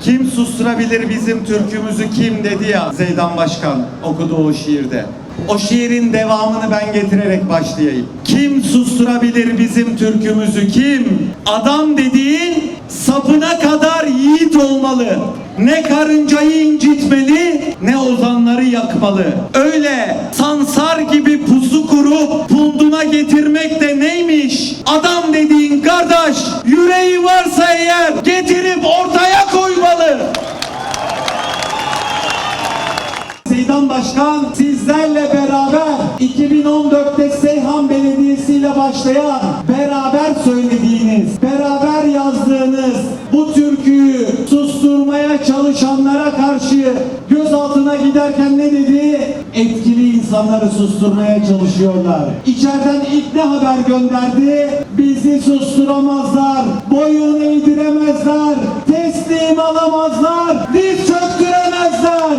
Kim susturabilir bizim türkümüzü kim dedi ya Zeydan Başkan okudu o şiirde. O şiirin devamını ben getirerek başlayayım. Kim susturabilir bizim türkümüzü kim? Adam dediğin sapına kadar olmalı. Ne karıncayı incitmeli ne ozanları yakmalı. Öyle sansar gibi pusu kurup punduna getirmek de neymiş? Adam dediğin kardeş yüreği varsa eğer getirip ortaya koymalı. Seydan Başkan sizlerle beraber 2014'te Seyhan Belediyesi ile başlayan karşı gözaltına giderken ne dedi? Etkili insanları susturmaya çalışıyorlar. İçeriden ilk ne haber gönderdi? Bizi susturamazlar, boyun eğdiremezler, teslim alamazlar, diz çöktüremezler.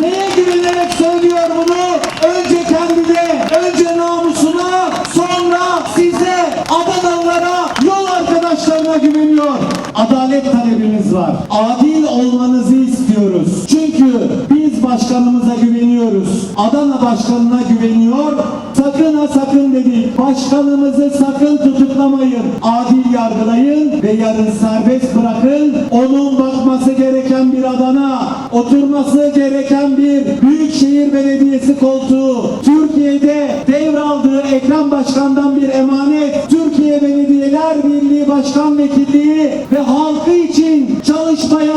Neye güvenerek söylüyor bunu? Önce kendine, önce namusuna, sonra size, Adanalılara, yol arkadaşlarına güveniyor. Adalet talebimiz var. Adil olmanızı başkanımıza güveniyoruz. Adana başkanına güveniyor. Sakın ha sakın dedik. Başkanımızı sakın tutuklamayın. Adil yargılayın ve yarın serbest bırakın. Onun bakması gereken bir Adana, oturması gereken bir Büyükşehir Belediyesi koltuğu, Türkiye'de devraldığı Ekrem Başkan'dan bir emanet, Türkiye Belediyeler Birliği Başkan Vekilliği ve halkı için çalışmaya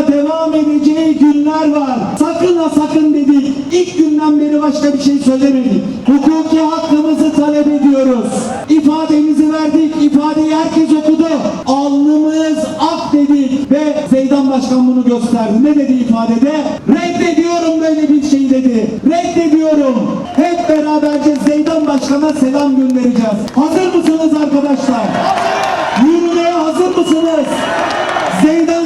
edeceği günler var. Sakın ha sakın dedik. İlk günden beri başka bir şey söylemedik. Hukuki hakkımızı talep ediyoruz. İfademizi verdik. İfadeyi herkes okudu. Alnımız ak dedik ve Zeydan Başkan bunu gösterdi. Ne dedi ifadede? Reddediyorum böyle bir şey dedi. Reddediyorum. Hep beraberce Zeydan Başkan'a selam göndereceğiz. Hazır mısınız arkadaşlar? Yürümeye hazır mısınız? Zeydan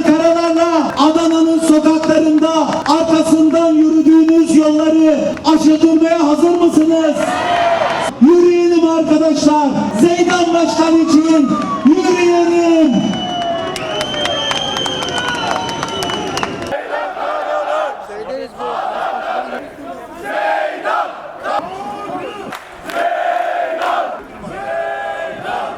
karşı hazır mısınız? Yürüyelim arkadaşlar. Zeydan Başkan için yürüyelim.